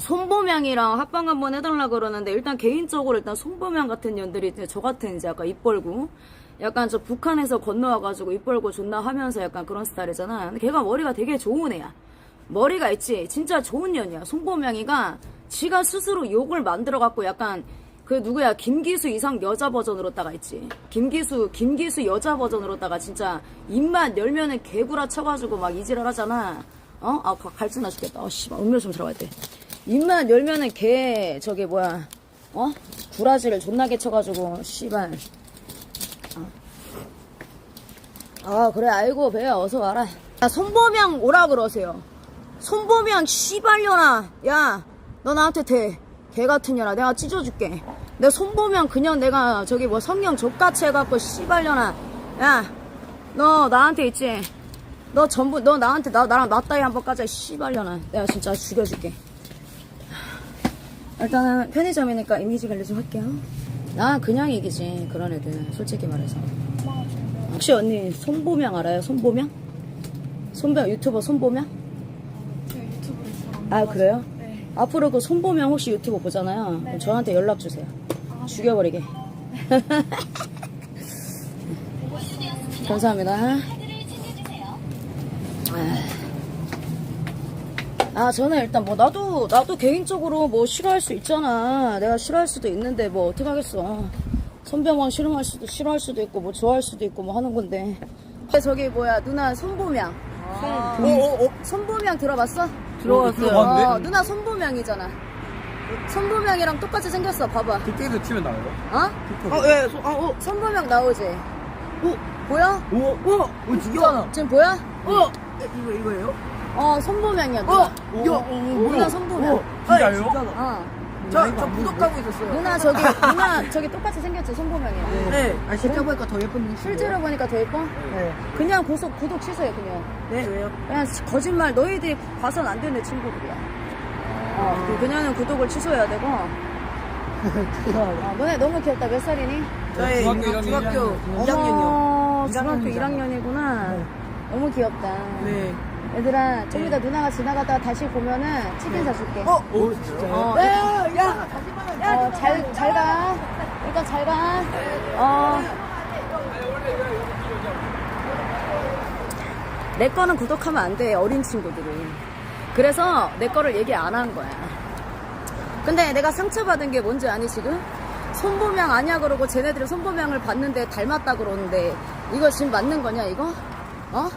손보명이랑 합방 한번 해달라 그러는데 일단 개인적으로 일단 손보명 같은 년들이 저 같은 이제 약간 입 벌고 약간 저 북한에서 건너와가지고 입 벌고 존나 하면서 약간 그런 스타일이잖아. 근데 걔가 머리가 되게 좋은 애야. 머리가 있지. 진짜 좋은 년이야. 손보명이가 지가 스스로 욕을 만들어갖고 약간 그 누구야 김기수 이상 여자 버전으로다가 있지. 김기수 김기수 여자 버전으로다가 진짜 입만 열면은 개구라 쳐가지고 막 이지랄 하잖아. 어? 아 가- 갈증 나 죽겠다. 어 씨발 음료 좀 들어가야 돼. 입만 열면은 개 저기 뭐야 어? 구라지를 존나게 쳐가지고 씨발. 아 그래 알고 배야 어서 와라. 야 손보명 오라 그러세요. 손보명 씨발년아 야너 나한테 대. 개 같은 년아 내가 찢어줄게. 내 손보명 그냥 내가 저기 뭐 성령 족같이 해갖고 씨발년아 야너 나한테 있지. 너 전부 너 나한테 나 나랑 맞다이 한번 까자 씨발년아 내가 진짜 죽여줄게. 일단은 편의점이니까 이미지 관리 좀 할게요. 나 그냥 이기지 그런 애들 솔직히 말해서. 혹시 언니 손보명 알아요? 손보명? 손보 유튜버 손보명? 아 그래요? 앞으로 그 손보명 혹시 유튜브 보잖아요. 그럼 저한테 연락 주세요. 죽여버리게. 감사합니다. 아 저는 일단 뭐 나도 나도 개인적으로 뭐 싫어할 수 있잖아. 내가 싫어할 수도 있는데 뭐 어떡 하겠어. 손병원 싫어할 수도 싫어할 수도 있고 뭐 좋아할 수도 있고 뭐 하는 건데. 저기 뭐야 누나 손보명. 어, 어, 어. 손보명 들어봤어? 들어봤어요. 들어봤는데? 어, 누나 손보명이잖아. 손보명이랑 똑같이 생겼어. 봐봐. 틱톡에서 치면 나와요? 어? 어, 예, 소, 아, 어, 손보명 나오지? 어, 보여? 오, 오, 오. 지금 보여? 어, 이거, 이거예요? 어, 손보명이야, 누나. 어, 야, 어, 누나. 어, 진짜요? 어. 저, 저 구독하고 있었어요. 누나 저기, 누나 저기 똑같이 생겼지, 손보명이랑. 네. 아, 실제 보니까 더 예쁜데. 실제로 보니까 더 예뻐? 네. 그냥 구독, 구독 취소해, 그냥. 네, 왜요? 그냥 거짓말, 너희들이 봐선 안 되는 친구들이야. 어, 그- 그녀는 구독을 취소해야 되고. 아, 너네 너무 귀엽다. 몇 살이니? 저희 중학교 일학년, 중학교 일학년. 2학년이요. 어머, 중학교 1학년이잖아. 1학년이구나. 너무 귀엽다. 네. 얘들아, 좀 이따 누나가 지나가다가 다시 보면은 치킨 사줄게. 어, 오, 진짜요? 어, 야, 야, 어, 잘, 잘 가. 일단 잘 가. 어. 내 거는 구독하면 안 돼, 어린 친구들은. 그래서 내 거를 얘기 안 한 거야. 근데 내가 상처받은 게 뭔지 아니, 지금? 손보명 아니야 그러고 쟤네들이 손보명을 봤는데 닮았다 그러는데 이거 지금 맞는 거냐, 이거? 어?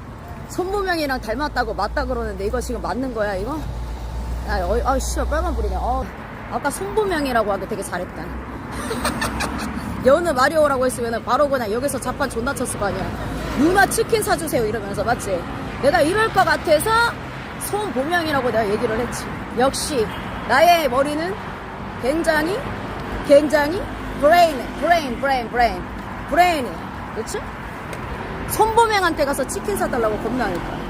손보명이랑 닮았다고 맞다 그러는데 이거 지금 맞는 거야, 이거? 아, 어, 아, 씨발, 빨간 불이네. 어, 아까 손보명이라고 하기 되게 잘했다. 여느 마리오라고 했으면 바로 그냥 여기서 자판 존나 쳤을 거 아니야. 누나 치킨 사주세요 이러면서 맞지? 내가 이럴 것 같아서 손보명이라고 내가 얘기를 했지. 역시 나의 머리는 굉장히 굉장히 브레인, 브레인, 브레인, 브레인, 브레인이. 그렇지? 손보명한테 가서 치킨 사달라고 겁나니까.